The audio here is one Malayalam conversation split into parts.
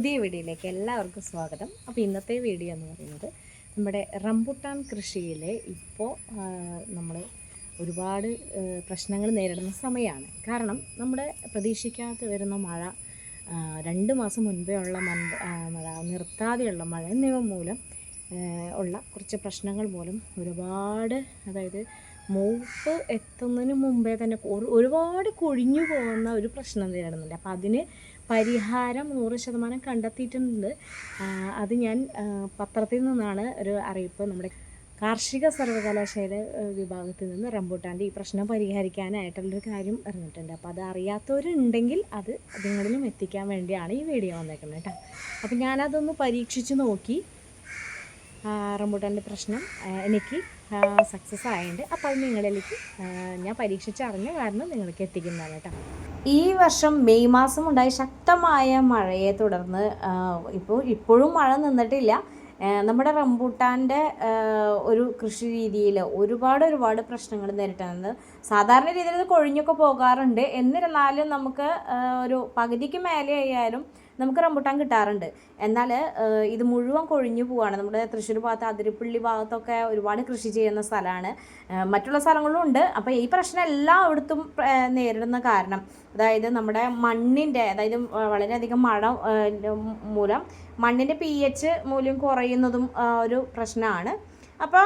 പുതിയ വീഡിയോയിലേക്ക് എല്ലാവർക്കും സ്വാഗതം. അപ്പോൾ ഇന്നത്തെ വീഡിയോ എന്ന് പറയുന്നത് നമ്മുടെ റംബുട്ടാൻ കൃഷിയിലെ ഇപ്പോൾ നമ്മൾ ഒരുപാട് പ്രശ്നങ്ങൾ നേരിടുന്ന സമയമാണ് കാരണം നമ്മുടെ പ്രതീക്ഷിക്കാതെ വരുന്ന മഴ രണ്ട് മാസം മുൻപേ ഉള്ള മഴ നിർത്താതെയുള്ള മഴ എന്നിവ മൂലം ഉള്ള കുറച്ച് പ്രശ്നങ്ങൾ മൂലം ഒരുപാട് അതായത് മൂപ്പ് എത്തുന്നതിന് മുമ്പേ തന്നെ ഒരു ഒരുപാട് കൊഴിഞ്ഞു പോകുന്ന ഒരു പ്രശ്നം നേരിടുന്നുണ്ട്. അപ്പോൾ അതിന് പരിഹാരം നൂറ് ശതമാനം കണ്ടെത്തിയിട്ടുണ്ട്. അത് ഞാൻ പത്രത്തിൽ നിന്നാണ് ഒരു അറിയിപ്പ് നമ്മുടെ കാർഷിക സർവകലാശാല വിഭാഗത്തിൽ നിന്ന് റംബൂട്ടാന്റെ ഈ പ്രശ്നം പരിഹരിക്കാനായിട്ടുള്ളൊരു കാര്യം അറിഞ്ഞിട്ടുണ്ട്. അപ്പോൾ അത് അറിയാത്തവരുണ്ടെങ്കിൽ അത് നിങ്ങളിലും എത്തിക്കാൻ വേണ്ടിയാണ് ഈ വീഡിയോ വന്നേക്കുന്നത് കേട്ടോ. അപ്പോൾ ഞാനതൊന്ന് പരീക്ഷിച്ച് നോക്കി റംബൂട്ടാന്റെ പ്രശ്നം എനിക്ക് സക്സസ് ആയിട്ടുണ്ട് അപ്പോൾ അത് നിങ്ങളിലേക്ക് ഞാൻ പരീക്ഷിച്ച് അറിഞ്ഞ കാരണം നിങ്ങൾക്ക് എത്തിക്കുന്നതാണ് കേട്ടോ. ഈ വർഷം മെയ് മാസം ഉണ്ടായ ശക്തമായ മഴയെ തുടർന്ന് ഇപ്പോൾ ഇപ്പോഴും മഴ നിന്നിട്ടില്ല. നമ്മുടെ റംബൂട്ടാന്റെ ഒരു കൃഷി രീതിയിൽ ഒരുപാട് ഒരുപാട് പ്രശ്നങ്ങൾ നേരിട്ടുന്നത് സാധാരണ രീതിയിൽ ഇത് കൊഴിഞ്ഞൊക്കെ പോകാറുണ്ട്. എന്നിരുന്നാലും നമുക്ക് ഒരു പകുതിക്ക് മേലെ ആയാലും നമുക്ക് റംബുട്ടാൻ കിട്ടാറുണ്ട്. എന്നാൽ ഇത് മുഴുവൻ കൊഴിഞ്ഞു പോവാണ്. നമ്മുടെ തൃശ്ശൂർ ഭാഗത്ത് അതിരപ്പള്ളി ഭാഗത്തൊക്കെ ഒരുപാട് കൃഷി ചെയ്യുന്ന സ്ഥലമാണ്. മറ്റുള്ള സ്ഥലങ്ങളിലും ഉണ്ട്. അപ്പോൾ ഈ പ്രശ്നം എല്ലായിടത്തും നേരിടുന്ന കാരണം അതായത് നമ്മുടെ മണ്ണിന്റെ അതായത് വളരെയധികം മഴ മൂലം മണ്ണിന്റെ പി എച്ച് മൂല്യം കുറയുന്നതും ഒരു പ്രശ്നമാണ്. അപ്പോൾ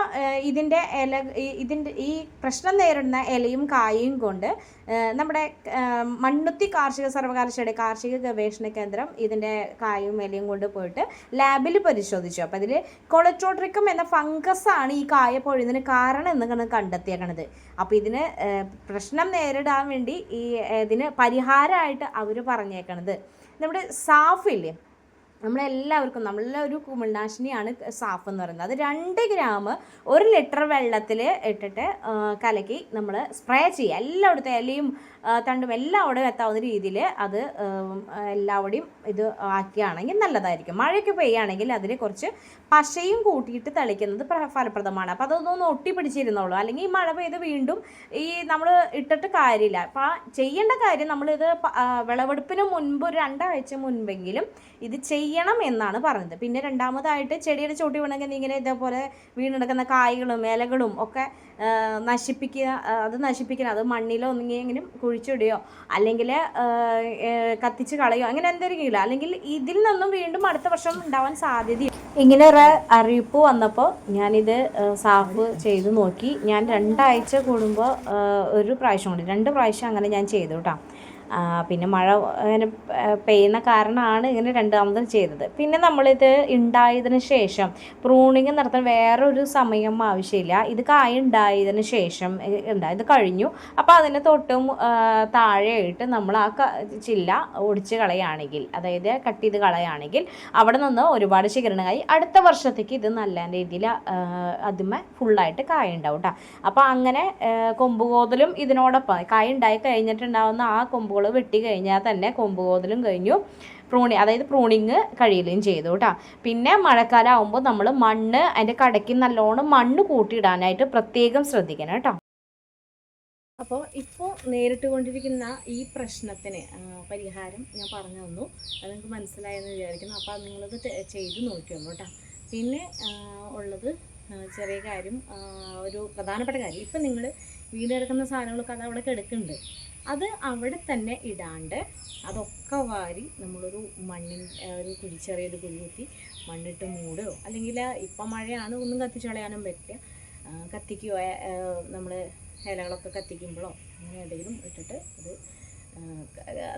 ഇതിന്റെ ഇല ഇതിന്റെ ഈ പ്രശ്നം നേരിടുന്ന ഇലയും കായയും കൊണ്ട് നമ്മുടെ മണ്ണുത്തി കാർഷിക സർവകലാശാലയുടെ കാർഷിക ഗവേഷണ കേന്ദ്രം ഇതിന്റെ കായും ഇലയും കൊണ്ട് പോയിട്ട് ലാബിൽ പരിശോധിച്ചു. അപ്പോൾ അതിൽ കൊളട്രോട്രിക്കം എന്ന ഫംഗസ് ആണ് ഈ കായ പൊഴുന്നതിന് കാരണം എന്ന് കണ്ട് കണ്ടെത്തിയേക്കണത്. അപ്പോൾ ഇതിന് പ്രശ്നം നേരിടാൻ വേണ്ടി ഈ ഇതിന് പരിഹാരമായിട്ട് അവർ പറഞ്ഞേക്കണത്. നമ്മുടെ സാഫില്ലേ നമ്മളെല്ലാവർക്കും നമ്മളെ ഒരു കുമിൾനാശിനിയാണ് സാഫ് എന്ന് പറയുന്നത്. അത് രണ്ട് ഗ്രാം ഒരു ലിറ്റർ വെള്ളത്തിൽ ഇട്ടിട്ട് കലക്കി നമ്മൾ സ്പ്രേ ചെയ്യുക. എല്ലായിടത്തും ഇലയും തണ്ടും എല്ലാവിടെയും എത്താവുന്ന രീതിയിൽ അത് എല്ലാവിടെയും ഇത് ആക്കുകയാണെങ്കിൽ നല്ലതായിരിക്കും. മഴയൊക്കെ പെയ്യുകയാണെങ്കിൽ അതിൽ കുറച്ച് പശയും കൂട്ടിയിട്ട് തളിക്കുന്നത് ഫലപ്രദമാണ്. അപ്പോൾ അതൊന്നും ഒട്ടി പിടിച്ചിരുന്നുള്ളൂ അല്ലെങ്കിൽ ഈ മഴ പെയ്ത് വീണ്ടും ഈ നമ്മൾ ഇട്ടിട്ട് കാര്യമില്ല. അപ്പോൾ ചെയ്യേണ്ട കാര്യം നമ്മളിത് വിളവെടുപ്പിന് മുൻപ് ഒരു രണ്ടാഴ്ച മുൻപെങ്കിലും ഇത് ചെയ്യണം എന്നാണ് പറഞ്ഞത് പിന്നെ രണ്ടാമതായിട്ട് ചെടിയുടെ ചോട്ടി വേണമെങ്കിൽ ഇങ്ങനെ ഇതേപോലെ വീണെടുക്കുന്ന കായകളും ഇലകളും ഒക്കെ നശിപ്പിക്കുക അത് നശിപ്പിക്കണം. അത് മണ്ണിലോ ഒന്നെങ്കിലും കുഴിച്ചിടുകയോ അല്ലെങ്കിൽ കത്തിച്ച് കളയോ അങ്ങനെ എന്തെങ്കിലും അല്ലെങ്കിൽ ഇതിൽ നിന്നും വീണ്ടും അടുത്ത വർഷം ഉണ്ടാവാൻ സാധ്യതയുണ്ട്. ഇങ്ങനെ ഒരു അറിയിപ്പ് വന്നപ്പോൾ ഞാനിത് സാഫ് ചെയ്ത് നോക്കി. ഞാൻ രണ്ടാഴ്ച കൂടുമ്പോൾ ഒരു പ്രാവശ്യം കൂടി രണ്ട് പ്രാവശ്യം അങ്ങനെ ഞാൻ ചെയ്തു കേട്ടോ. പിന്നെ മഴ അങ്ങനെ പെയ്യുന്ന കാരണമാണ് ഇങ്ങനെ രണ്ടാമതും ചെയ്തത്. പിന്നെ നമ്മളിത് ഉണ്ടായതിന് ശേഷം പ്രൂണിങ് നടത്താൻ വേറൊരു സമയം ആവശ്യമില്ല. ഇത് കായ ഉണ്ടായതിന് ശേഷം ഉണ്ടായത് കഴിഞ്ഞു. അപ്പോൾ അതിന് തൊട്ടും താഴെയായിട്ട് നമ്മൾ ആ ചില്ല ഒടിച്ച് കളയുകയാണെങ്കിൽ അതായത് കട്ട് ചെയ്ത് കളയുകയാണെങ്കിൽ അവിടെ നിന്ന് ഒരുപാട് ശിഖരണമായി അടുത്ത വർഷത്തേക്ക് ഇത് നല്ല രീതിയിൽ അതുമേ ഫുള്ളായിട്ട് കായ ഉണ്ടാവും കേട്ടോ അപ്പോൾ അങ്ങനെ കൊമ്പുകോതലും ഇതിനോടൊപ്പം കായ ഉണ്ടായി കഴിഞ്ഞിട്ടുണ്ടാവുന്ന ആ കൊമ്പുകൾ വെട്ടി കഴിഞ്ഞാൽ തന്നെ കൊമ്പ് കോതലും കഴിഞ്ഞു. പ്രൂണി അതായത് പ്രൂണിങ് കഴിയുകയും ചെയ്തു കേട്ടോ. പിന്നെ മഴക്കാലം ആകുമ്പോൾ നമ്മൾ മണ്ണ് അതിന്റെ കടയ്ക്ക് നല്ലോണം മണ്ണ് കൂട്ടിയിടാനായിട്ട് പ്രത്യേകം ശ്രദ്ധിക്കണം കേട്ടോ. അപ്പോൾ ഇപ്പോൾ നേരിട്ട് കൊണ്ടിരിക്കുന്ന ഈ പ്രശ്നത്തിന് പരിഹാരം ഞാൻ പറഞ്ഞു തന്നു. അത് നിങ്ങൾക്ക് മനസ്സിലായെന്ന് വിചാരിക്കുന്നു. അപ്പോൾ നിങ്ങളത് ചെയ്ത് നോക്കിയോളൂ കേട്ടോ. പിന്നെ ഉള്ളത് ചെറിയ കാര്യം ഒരു പ്രധാനപ്പെട്ട കാര്യം. ഇപ്പം നിങ്ങൾ വീടെടുക്കുന്ന സാധനങ്ങളൊക്കെ അത് അവിടെ കിടക്കുന്നുണ്ട്. അത് അവിടെ തന്നെ ഇടാണ്ട് അതൊക്കെ വാരി നമ്മളൊരു മണ്ണിൻ ഒരു കുഴി ചെറിയൊരു കുഴി മണ്ണിട്ട് മൂടുകയോ അല്ലെങ്കിൽ ഇപ്പം മഴയാണ് ഒന്നും കത്തിച്ചളയാനും പറ്റില്ല. ആ, കത്തിക്കുകയോ നമ്മൾ ഇലകളൊക്കെ കത്തിക്കുമ്പോഴോ അങ്ങനെ എന്തെങ്കിലും ഇട്ടിട്ട് അത്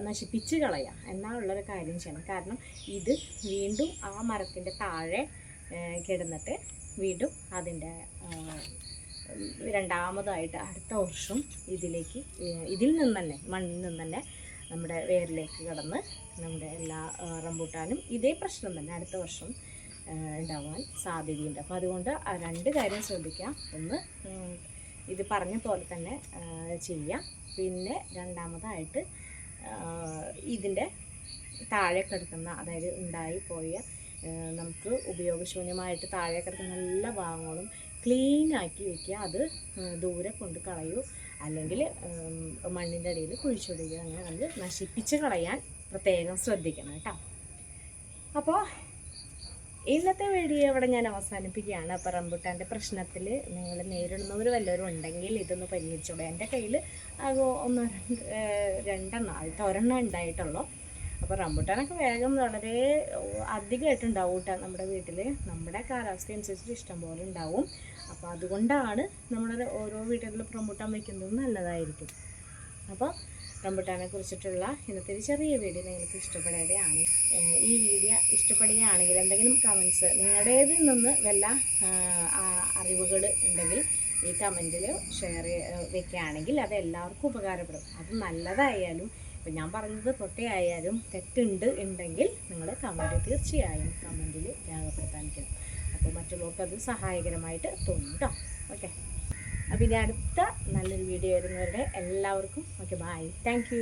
നശിപ്പിച്ച് കളയാം. എന്നാലുള്ളൊരു കാര്യം ചെയ്യണം. കാരണം ഇത് വീണ്ടും ആ മരത്തിന്റെ താഴെ കിടന്നിട്ട് വീണ്ടും അതിന്റെ രണ്ടാമതായിട്ട് അടുത്ത വർഷം ഇതിലേക്ക് ഇതിൽ നിന്ന് തന്നെ മണ്ണിൽ നിന്ന് തന്നെ നമ്മുടെ വേരിലേക്ക് കടന്ന് നമ്മുടെ എല്ലാ റംബൂട്ടാനും ഇതേ പ്രശ്നം തന്നെ അടുത്ത വർഷം ഉണ്ടാവാൻ സാധ്യതയുണ്ട്. അപ്പോൾ അതുകൊണ്ട് രണ്ട് കാര്യം ശ്രദ്ധിക്കാം. ഒന്ന് ഇത് പറഞ്ഞ പോലെ തന്നെ ചെയ്യാം. പിന്നെ രണ്ടാമതായിട്ട് ഇതിന്റെ താഴെ കിടക്കുന്ന അതായത് ഉണ്ടായി പോയ നമുക്ക് ഉപയോഗശൂന്യമായിട്ട് താഴെ കിടക്കുന്ന എല്ലാ ഭാഗങ്ങളും ക്ലീൻ ആക്കി വെക്കുക. അത് ദൂരെ കൊണ്ട് കളയൂ. അല്ലെങ്കിൽ മണ്ണിന്റെ അടിയിൽ കുഴിച്ചിടുക അങ്ങനെ അത് നശിപ്പിച്ച് കളയാൻ പ്രത്യേകം ശ്രദ്ധിക്കണം കേട്ടോ. അപ്പോൾ ഇന്നത്തെ വീഡിയോ ഇവിടെ ഞാൻ അവസാനിപ്പിക്കുകയാണ്. അപ്പോൾ റംബുട്ടാന്റെ പ്രശ്നത്തിൽ നിങ്ങൾ നേരിടുന്നവർ വല്ലവരും ഉണ്ടെങ്കിൽ ഇതൊന്ന് പരിഹരിച്ചോളൂ. എന്റെ കയ്യിൽ അത് ഒന്ന് രണ്ട് രണ്ടെണ്ണം ആയിട്ട് ഒരെണ്ണം ഉണ്ടായിട്ടുള്ളൂ. അപ്പോൾ റംബുട്ടാനൊക്കെ വേഗം വളരെ അധികമായിട്ടുണ്ടാവും കേട്ടോ നമ്മുടെ വീട്ടിൽ നമ്മുടെ കാലാവസ്ഥ അനുസരിച്ച് ഇഷ്ടം പോലെ ഉണ്ടാവും. അപ്പോൾ അതുകൊണ്ടാണ് നമ്മളൊരു ഓരോ വീട്ടിലും റംബുട്ടാൻ വയ്ക്കുന്നത് നല്ലതായിരിക്കും. അപ്പോൾ റംബുട്ടാനെ കുറിച്ചിട്ടുള്ള ഇന്നത്തെ ഒരു ചെറിയ വീഡിയോ നിങ്ങൾക്ക് ഇഷ്ടപ്പെടുകയാണ്. ഈ വീഡിയോ ഇഷ്ടപ്പെടുകയാണെങ്കിൽ എന്തെങ്കിലും കമൻസ് നിങ്ങളുടേതിൽ നിന്ന് വല്ല അറിവുകൾ ഉണ്ടെങ്കിൽ ഈ കമന്റിൽ ഷെയർ വെക്കുകയാണെങ്കിൽ അത് എല്ലാവർക്കും ഉപകാരപ്പെടും. അത് നല്ലതായാലും ഇപ്പം ഞാൻ പറഞ്ഞത് പൊട്ടയായാലും തെറ്റുണ്ട് ഉണ്ടെങ്കിൽ നിങ്ങൾ കമന്റ് തീർച്ചയായും കമന്റിൽ രേഖപ്പെടുത്താനിരിക്കണം അപ്പോൾ മറ്റുള്ളവർക്ക് അത് സഹായകരമായിട്ട് തോന്നും കേട്ടോ ഓക്കെ അപ്പോൾ ഇനി അടുത്ത നല്ലൊരു വീഡിയോ വരുന്നവരുടെ എല്ലാവർക്കും ഓക്കെ ബായ് താങ്ക്